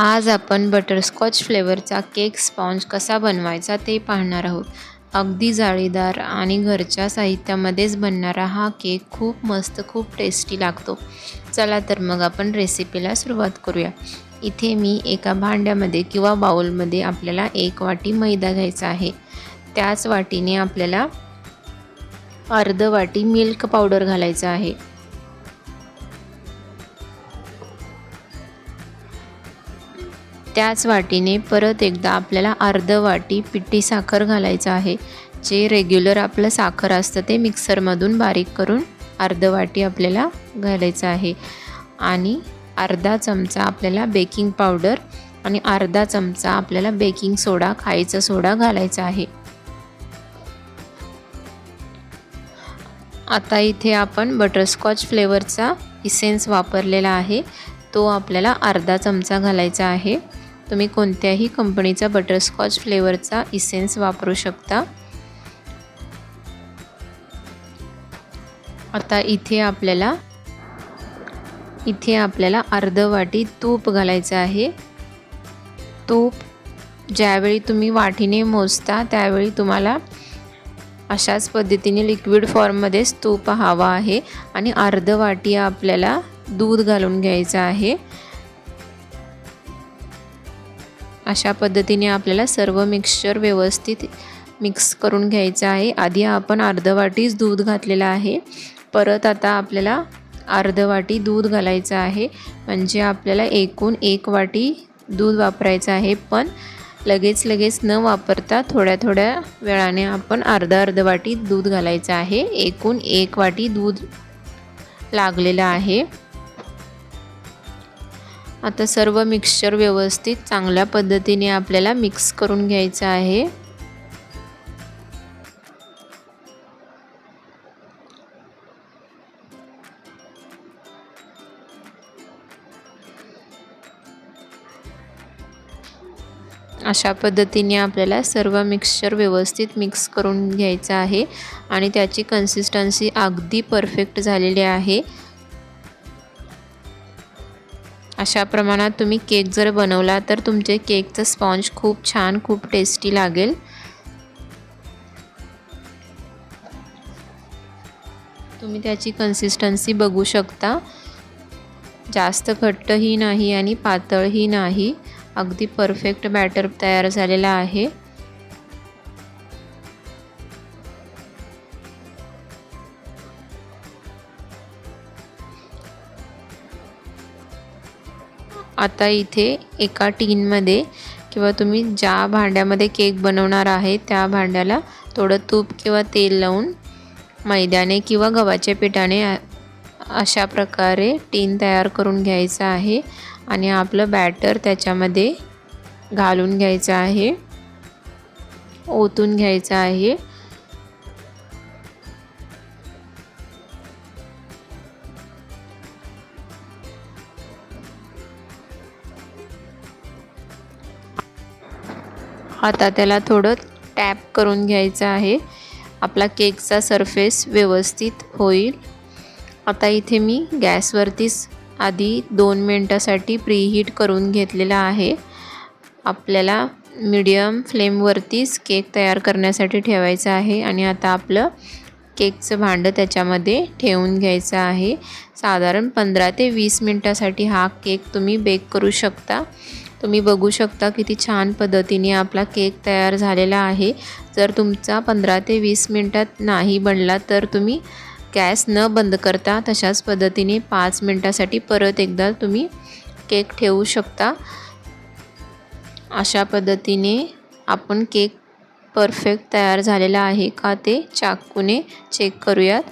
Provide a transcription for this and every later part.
आज आपण butterscotch फ्लेवरचा cake sponge कसा बनवायचा ते पाहणार आहोत. अगदी जाळीदार आणि घरच्या साहित्यामध्येच बनणारा हा केक खूप मस्त खूप टेस्टी लागतो. चला तर मग आपण रेसिपीला सुरुवात करूया. इथे मी एका भांड्यामध्ये किंवा बाउलमध्ये आपल्याला एक वाटी मैदा घ्यायचा आहे. त्याच वाटीने आपल्याला अर्ध वाटी मिल्क पावडर घालायचं आहे. त्याच वाटीने परत एकदा आपल्याला अर्ध वाटी पिठी साखर घालायचं आहे. जे रेग्युलर आपलं साखर असतं ते मिक्सरमधून बारीक करून अर्ध वाटी आपल्याला घालायचं आहे. आणि अर्धा चमचा आपल्याला बेकिंग पावडर आणि अर्धा चमचा आपल्याला बेकिंग सोडा खायचा सोडा घालायचा आहे. आता इथे आपण बटरस्कॉच फ्लेवरचा इसेन्स वापरलेला आहे. तो आपल्याला अर्धा चमचा घालायचा आहे. तुम्ही कोणत्याही कंपनीचा बटरस्कॉच फ्लेवरचा इसेन्स वापरू शकता. आता इथे आपल्याला इथे आपल्याला अर्ध वाटी तूप घालायचं आहे. तूप ज्यावेळी तुम्ही वाटीने मोजता त्यावेळी तुम्हाला अशाच पद्धतीने लिक्विड फॉर्ममध्येच तूप हवा आहे. आणि अर्ध वाटी आपल्याला दूध घालून घ्यायचं आहे. अशा पद्धतीने आपल्याला सर्व मिक्सचर व्यवस्थित मिक्स करून घ्यायचं आहे. आधी आपण अर्ध वाटीच दूध घातलेलं आहे. परत आता आपल्याला अर्ध वाटी दूध घालायचं आहे. म्हणजे आपल्याला एकूण एक वाटी दूध वापरायचं आहे. पण लगेच लगेच न वापरता थोड्या थोड्या वेळाने आपण अर्धा अर्ध वाटी दूध घालायचं आहे. एकूण एक वाटी दूध लागलेलं आहे. आता सर्व मिक्सचर व्यवस्थित चांगल्या पद्धतीने आपल्याला मिक्स करून घ्यायचं आहे. अशा पद्धतीने आपल्याला सर्व मिक्सचर व्यवस्थित मिक्स करून घ्यायचं आहे आणि त्याची कन्सिस्टन्सी अगदी परफेक्ट झालेली आहे. अशा प्रमाणात तुम्ही केक जर बनवला तर तुमचे केकचं स्पॉन्ज खूप छान खूप टेस्टी लागेल. तुम्ही त्याची कन्सिस्टन्सी बघू शकता. जास्त घट्टही नाही आणि पातळही नाही. अगदी परफेक्ट बॅटर तयार झालेला आहे. आता इथे एका टीनमध्ये किंवा तुम्ही ज्या भांड्यामध्ये केक बनवणार आहे त्या भांड्याला थोडं तूप किंवा तेल लावून मैद्याने किंवा गव्हाच्या पिठाने अशा प्रकारे टीन तयार करून घ्यायचं आहे आणि आपलं बॅटर त्याच्यामध्ये घालून घ्यायचं आहे ओतून घ्यायचं आहे. आता त्याला थोडं टॅप करून घ्यायचं आहे. आपला केकचा सरफेस व्यवस्थित होईल. आता इथे मी गॅसवरतीच आधी दोन मिनटासाठी प्रीहीट करून घेतलेला आहे. आपल्याला मीडियम फ्लेमवरतीच केक तयार करण्यासाठी ठेवायचं आहे आणि आता आपलं केकचं भांडं त्याच्यामध्ये ठेवून घ्यायचं आहे. साधारण पंधरा ते वीस मिनटासाठी हा केक तुम्ही बेक करू शकता. तुम्ही बघू शकता किती छान पद्धतीने आपला केक तयार झालेला आहे. जर तुमचा पंधरा ते वीस मिनटात नाही बनला तर तुम्ही गॅस न बंद करता तशाच पद्धतीने पाच मिनटासाठी परत एकदा तुम्ही केक ठेवू शकता. अशा पद्धतीने आपण केक परफेक्ट तयार झालेला आहे का ते चाकूने चेक करूयात.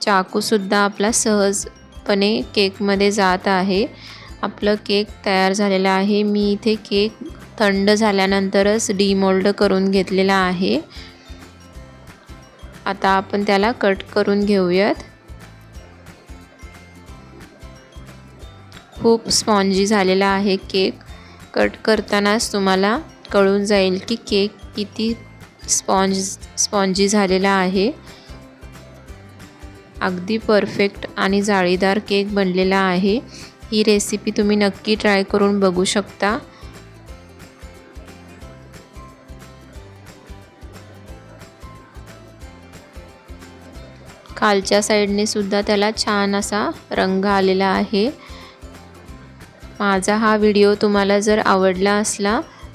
चाकूसुद्धा आपला सहजपणे केकमध्ये जात आहे. आपलं केक तयार झालेला आहे. मी इथे केक थंड झाल्यानंतरच डीमोल्ड करून घेतलेला आहे. आता आपण त्याला कट करून घेऊयात. खूप स्पॉन्जी झालेला आहे केक कट करतानाच तुम्हाला कळून जाईल की केक किती स्पॉन्ज स्पॉन्जी झालेला आहे. अगदी परफेक्ट आणि जाळीदार केक बनलेला आहे. ही रेसिपी तुम्ही नक्की ट्राय करून बघू शकता. खालच्या साईडने सुद्धा त्याला छान असा रंग आलेला आहे. माझा हा व्हिडिओ तुम्हाला जर आवडला असला